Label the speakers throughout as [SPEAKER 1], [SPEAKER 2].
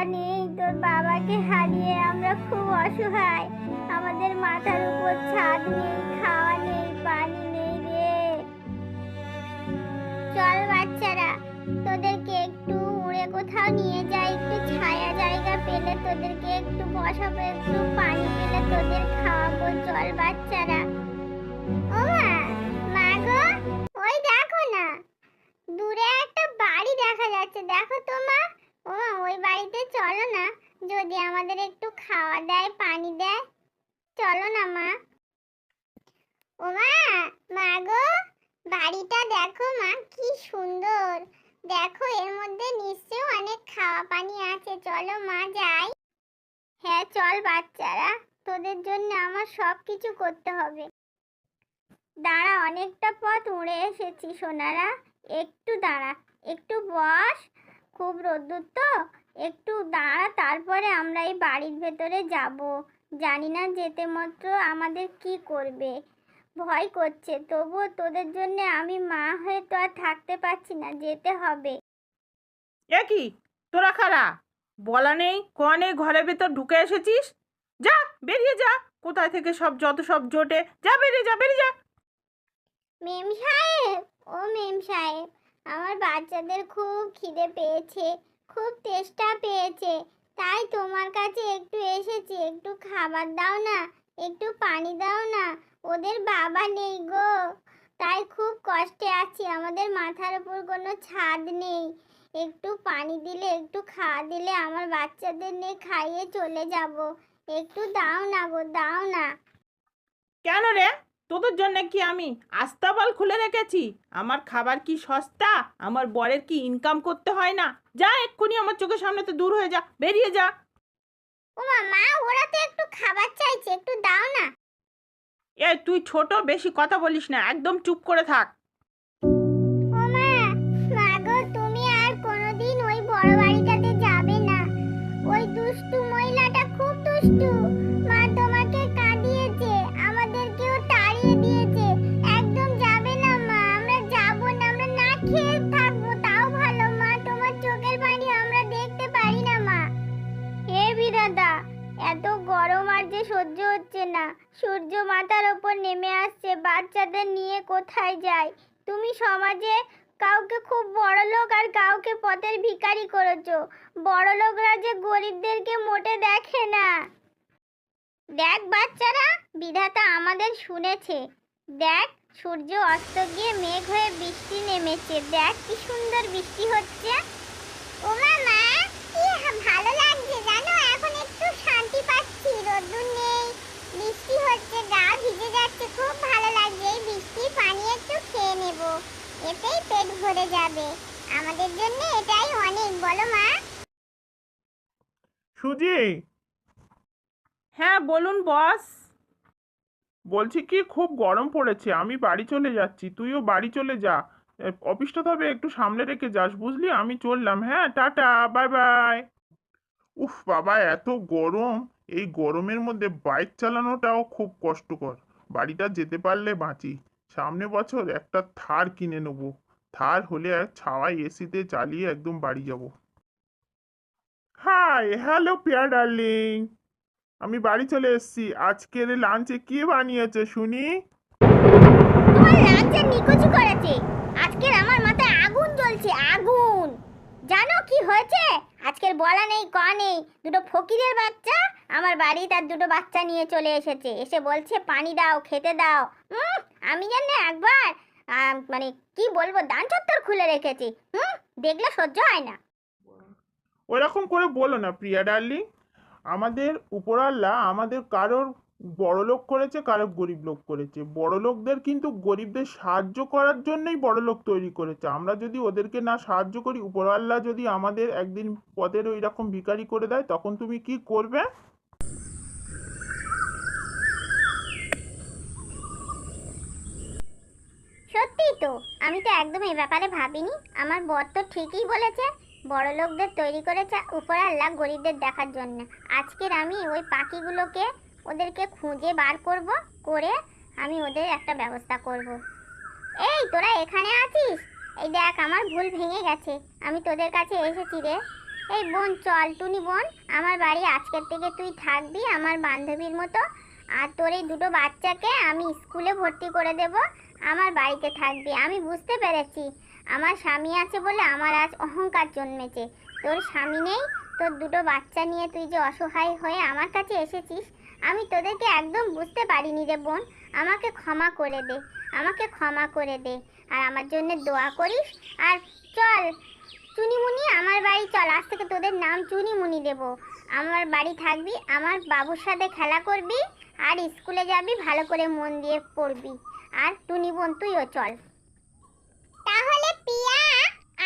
[SPEAKER 1] বাবা নেই। তোর বাবাকে হারিয়ে আমরা খুব অসহায়। আমাদের মাথার উপর ছাদ নেই, খাওয়া নেই, পানি নেই রে। চল বাচ্চারা, তোদেরকে একটু উড়ে কোথাও নিয়ে যাই, একটু ছায়া জায়গা পেলে তোদেরকে, একটু বসাবো একটু পানি পেলে তোদের খাওয়াবো। চল বাচ্চারা। দেখা যাচ্ছে। দেখো তো মা ও, ওই বাড়িতে চলো না। যদি আমাদের একটু খাওয়া দেয়, পানি দেয়, চলো না মা। ও মা মা গো, বাড়িটা দেখো মা, কি সুন্দর। দেখো, এর মধ্যে নিশ্চয়ই অনেক খাওয়া পানি আছে। চলো মা, যাই। হ্যাঁ চল বাচ্চারা, তোদের জন্য আমার সব কিছু করতে হবে। দাঁড়া, অনেকটা পথ উড়ে এসেছি, সোনারা। একটু দাঁড়া, একটু বস। খুব রোদ্দুর তো? একটু দাঁড়া তারপরে আমরা এই বাড়ির ভেতরে যাব। জানি না যেতে মাত্র আমাদের কি করবে। ভয় করছে তবুও তোদের জন্য আমি মা হয়ে তো আর থাকতে পারছি না যেতে হবে।
[SPEAKER 2] এ কি? তোরা খারা? বলা নেই কনে ঘরের ভেতর ঢুকে এসেছিস? যা বেরিয়ে যা। কোথায় থেকে সব যত সব জোটে? যা বেরিয়ে যা বেরিয়ে যা।
[SPEAKER 1] মেম সাহেব ও মেম সাহেব। আমার বাচ্চাদের খুব খিদে পেয়েছে, খুব তেষ্টা পেয়েছে। তাই তোমার কাছে একটু এসেছি, একটু খাবার দাও না, একটু পানি দাও না। ওদের বাবা নেই গো। তাই খুব কষ্টে আছি, আমাদের মাথার উপর কোনো ছাদ নেই। একটু পানি দিলে, একটু খাওয়া দিলে আমার বাচ্চাদের নিয়ে খাইয়ে চলে যাব। একটু দাও না গো, দাও না।
[SPEAKER 2] কেন রে? তোদের জন্য কি আমি আস্তাবল খুলে রেখেছি? আমার খাবার কি সস্তা? আমার বরের কি ইনকাম করতে হয় না? যা এক্ষুনি আমার চোখের সামনে তো দূর হয়ে যা বেরিয়ে যা।
[SPEAKER 1] ও মা ওরা তো একটু খাবার চাইছে একটু দাও না।
[SPEAKER 2] এ তুই ছোট বেশি কথা বলিস না একদম চুপ করে থাক।
[SPEAKER 1] বাচ্চাদের নিয়ে কোথায় যায় তুমি সমাজে কাউকে খুব বড় লোক আর কাউকে পথের ভিখারি করেছ। বড় লোকরা যে গরিবদেরকে মোটে দেখে না। দেখ বাচ্চারা, বিধাতা আমাদের শুনেছে। দেখ, সূর্য অস্ত গিয়ে মেঘ হয়ে বৃষ্টি নেমেছে। দেখ কি সুন্দর বৃষ্টি হচ্ছে। ও মা কি ভালো লাগছে জানো এখন একটু শান্তি পাচ্ছি রোদ্দুর নেই বৃষ্টি হচ্ছে গা ভিজে যাচ্ছে খুব ভালো লাগছে এই বৃষ্টির পানি একটু খেয়ে নেব এতেই পেট ভরে যাবে আমাদের জন্য এটাই অনেক বলো মা
[SPEAKER 3] সুজি?
[SPEAKER 2] হ্যাঁ বলুন বস।
[SPEAKER 3] বলছি কি খুব গরম পড়েছে আমি বাড়ি চলে যাচ্ছি তুইও বাড়ি চলে যা। অফিসটা তবে একটু সামনে রেখে যাস বুঝলি? আমি চললাম হ্যাঁ টাটা বাই বাই। উফ বাবা এত গরম এই গরমের মধ্যে বাইক চালানোটাও খুব কষ্টকর। বাড়িটা যেতে পারলে বাঁচি। সামনে বছর একটা থার কিনে নেব। থার হলে এক ছাওয়াই এসিতে চালিয়ে একদম বাড়ি যাব। হাই হ্যালো পিয়া ডার্লিং আমি বাড়ি চলে এসেছি। আজকের লাঞ্চে কি বানিয়েছে শুনি?
[SPEAKER 1] তোমার লাঞ্চে করেছে। আজকের আমার মাথায় আগুন জ্বলছে, আগুন। জানো কি হয়েছে? আজকের বলা নেই, ক নেই। দুটো ফকিরের বাচ্চা, আমার বাড়ি তার দুটো বাচ্চা নিয়ে চলে এসেছে। এসে বলছে, পানি দাও, খেতে দাও। আমি জানি একবার মানে কি বলব দান চত্বর খুলে রেখেছি। হুম দেখলে সহ্য হয় না।
[SPEAKER 3] ওরকম করে বলো না, প্রিয়া ডার্লিং। আমাদের উপরাল্লা আমাদের কারোর বড় লোক করেছে কারও গরিব লোক করেছে। বড় লোকদের কিন্তু গরিবদের সাহায্য করার জন্যই বড় লোক তৈরি করেছে। আমরা যদি ওদেরকে না সাহায্য করি উপরওয়াল্লা যদি আমাদের একদিন পদের ওই রকম ভিখারি করে দেয়, তখন তুমি কি করবে?
[SPEAKER 1] সত্যি তো, আমি তো একদম এই ব্যাপারে ভাবিনি। আমার বর তো ঠিকই বলেছে বড় লোকদের তৈরি করেছে উপরে আল্লাহ গরিবদের দেখার জন্য। আজকের আমি ওই পাখিগুলোকে, ওদেরকে খুঁজে বার করব, করে আমি ওদের একটা ব্যবস্থা করব। এই, তোরা এখানে আছিস? এই দেখ, আমার ভুল ভেঙে গেছে। আমি তোদের কাছে এসেছি রে। এই বোন, চল টুনি বোন, আমার বাড়ি আজকের থেকে তুই থাকবি আমার বান্ধবীর মতো। আর তোর এই দুটো বাচ্চাকে আমি স্কুলে ভর্তি করে দেব, আমার বাড়িতে থাকবি। আমি বুঝতে পেরেছি। আমার স্বামী আছে বলে আমার আজ অহংকার জন্মেছে। তোর স্বামী নেই? তোর দুটো বাচ্চা নিয়ে তুই যে অসহায় হয়ে আমার কাছে এসেছিস, আমি তোদেরকে একদম বুঝতে পারিনি রে বোন। আমাকে ক্ষমা করে দে, আমাকে ক্ষমা করে দে। আর আমার জন্য দোয়া করিস। আর চল, চুনিমুনি, আমার বাড়ি চল। আজ থেকে তোদের নাম চুনিমুনি দেব। আমার বাড়ি থাকবি, আমার বাবুর সাথে খেলা করবি, আর স্কুলে যাবি, ভালো করে মন দিয়ে পড়বি। আর টুনি বোন, তুইও চল তাহলে পিয়া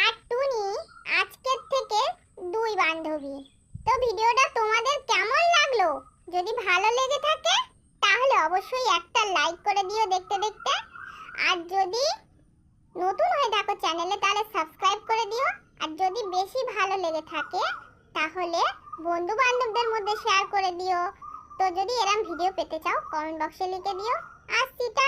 [SPEAKER 1] আর টুনি আজকের থেকে দুই বান্ধবী তো ভিডিওটা তোমাদের কেমন লাগল যদি ভালো লেগে থাকে, তাহলে অবশ্যই একটা লাইক করে দিও দেখতে দেখতে। আর যদি নতুন হয়ে থাকো চ্যানেলে তাহলে সাবস্ক্রাইব করে দিও। আর যদি বেশি ভালো লেগে থাকে, তাহলে বন্ধু বান্ধবদের মধ্যে শেয়ার করে দিও। তো যদি এরম ভিডিও পেতে চাও কমেন্ট বক্সে লিখে দিও। আর সিটা